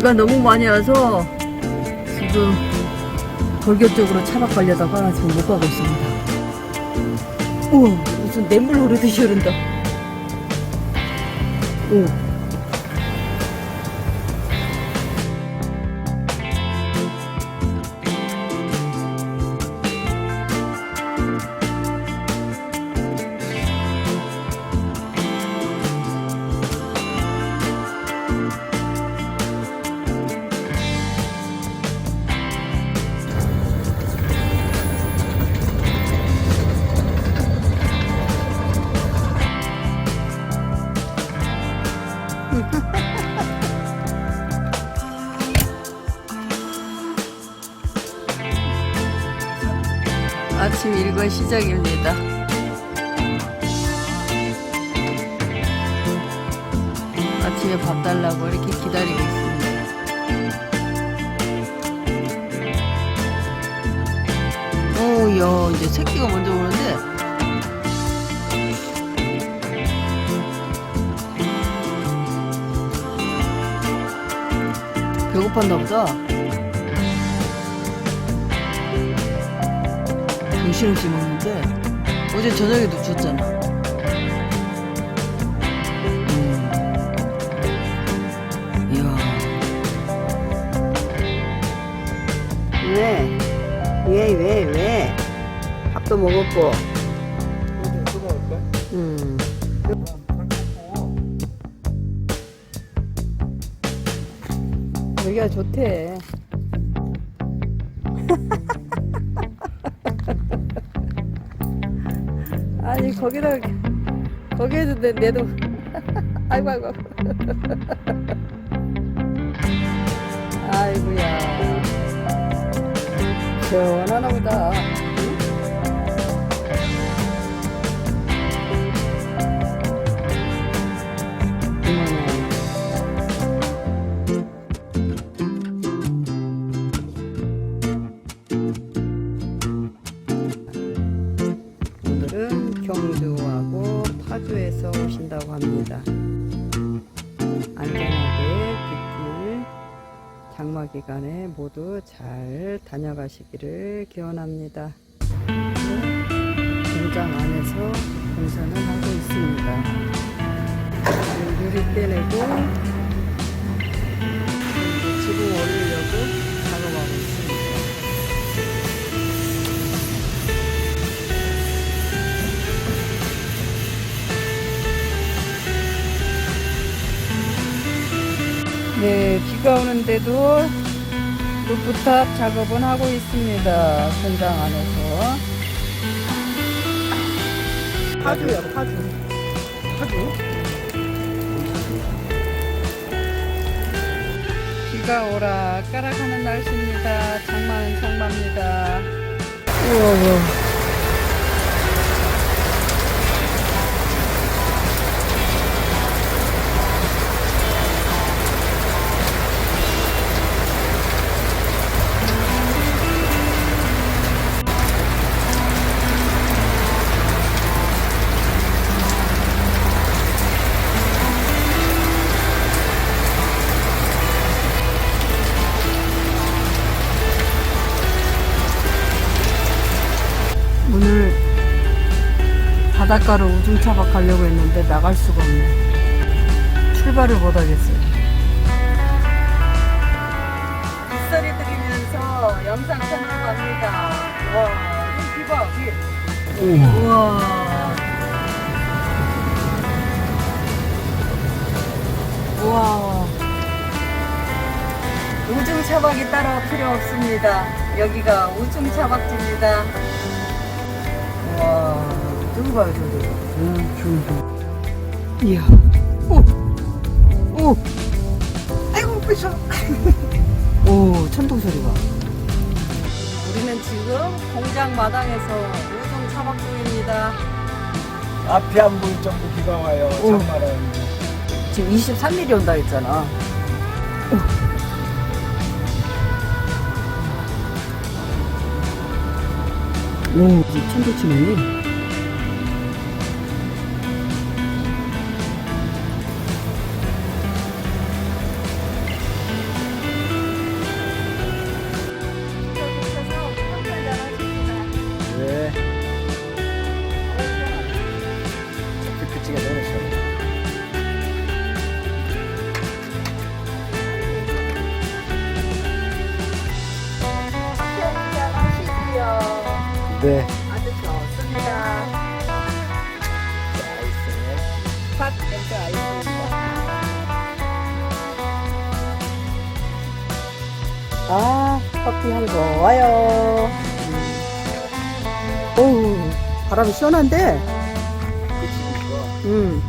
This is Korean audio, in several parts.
비가 너무 많이 와서 지금 벌교 쪽으로 차박 가려다가 지금 못 가고 있습니다. 오, 무슨 냇물 흐르듯이 흐른다. 오. 아침 일과 시작입니다. 아침에 밥 달라고 이렇게 기다리고 있습니다. 오, 야, 이제 새끼가 먼저 오는데. 배고팠나 보다. 정신없이 먹는데 어제 저녁에 놓쳤잖아. 음. 이야. 왜? 왜, 왜, 왜? 밥도 먹었고. 음. 여기가 좋대. 거기다 거기에도 내, 내도. 아이고 아이고. 아이고야. 시원하나 보다 파주에서 오신다고 합니다. 안전하게 빗길 장마 기간에 모두 잘 다녀가시기를 기원합니다. 공장 안에서 공사는 하고 있습니다. 유리 떼내고 네, 비가 오는데도 루프탑 작업은 하고 있습니다. 현장 안에서. 파주요, 파주. 파주? 비가 오라 까락하는 날씨입니다. 장마는 장마입니다. 우와, 우와. 바닷가로 우중차박 가려고 했는데 나갈 수가 없네. 출발을 못 하겠어요. 빗소리 들으면서 영상 촬영 갑니다. 와, 이 비봐, 비. 우와. 우와. 우중 차박이 따로 필요 없습니다. 여기가 우중 차박지입니다. 와, 저기 봐요, 저기. 응, 저기. 이야. 오, 오. 아이고, 무서 오, 천둥 소리가. 우리는 지금 공장 마당에서 우중 차박 중입니다. 앞이 안 보일 정도 비가 와요. 오. 장마는 지금 23mm 온다 했잖아. 오, 이제 천둥 치네. 네. 아주 좋습니다. 아이스입니다. 아, 커피 향 좋아요. 음. 오우, 바람이 시원한데? 음.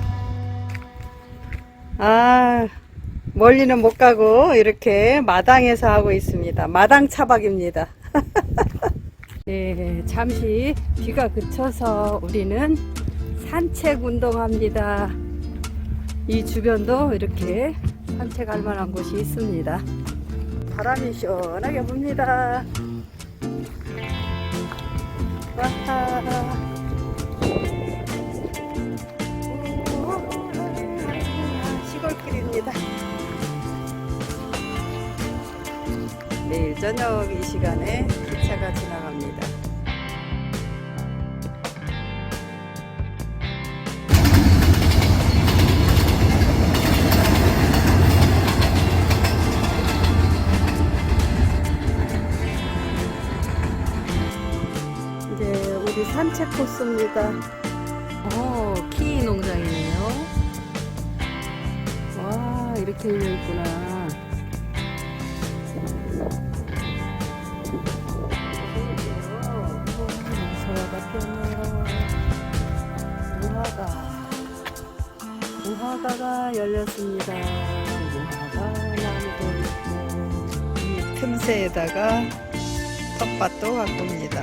아, 멀리는 못 가고 이렇게 마당에서 하고 있습니다. 마당 차박입니다. 예, 잠시 비가 그쳐서 우리는 산책 운동합니다. 이 주변도 이렇게 산책할 만한 곳이 있습니다. 바람이 시원하게 붑니다. 와하. 시골길입니다. 내일 저녁 이 시간에 기차가 지나갑 우리 산책 코스입니다. 어, 키 농장이네요. 와, 이렇게 열려 있구나. 소화가 피었네요. 무화과. 무화과가 열렸습니다. 무화과 나무도 있고, 이 틈새에다가 텃밭도 가꿉니다.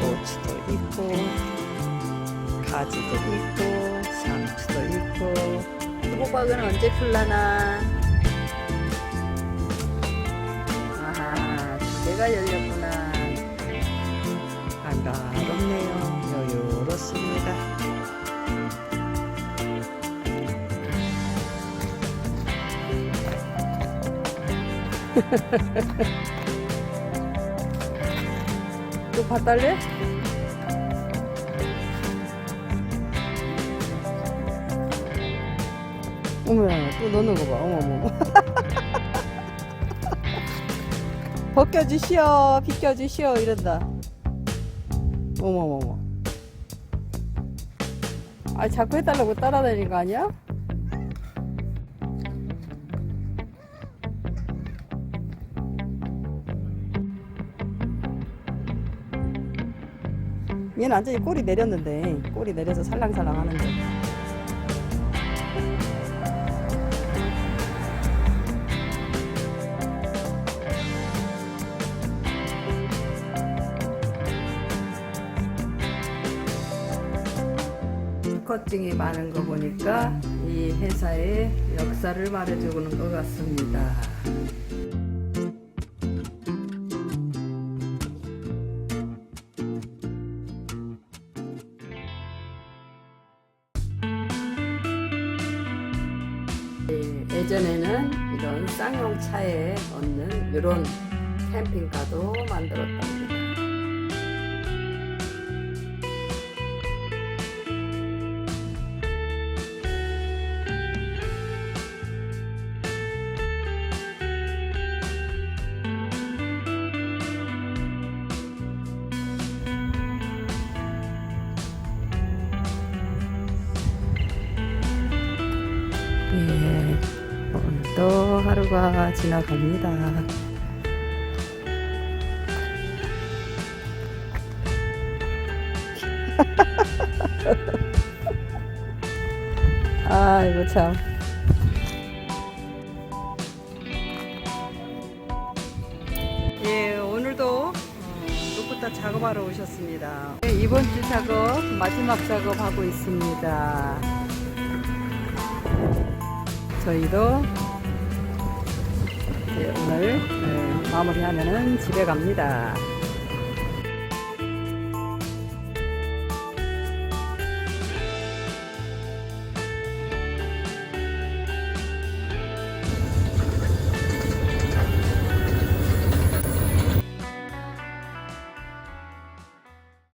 고추도 있고, 가지도 있고, 상추도 있고, 호박은 언제 풀라나? 아하, 두 개가 열렸구나. 반가롭네요. 여유롭습니다. 또 봐달래? 어머야, 또 넣는 거 봐. 어머머머. 벗겨주시오, 비껴주시오, 이런다. 어머머머. 아, 자꾸 해달라고 따라다니는 거 아니야? 얘는 완전히 꼬리 내렸는데, 꼬리 내려서 살랑살랑 하는데. 커팅이 많은 거 보니까 이 회사의 역사를 말해주는 것 같습니다. 예, 예전에는 이런 쌍용 차에 넣는 이런 캠핑카도 만들었답니다. 하루가 지나갑니다. 아이고 참. 예, 오늘도 어, 루프탑 작업하러 오셨습니다. 네, 이번 주 작업 마지막 작업하고 있습니다. 저희도 오늘 네, 마무리하면은 집에 갑니다.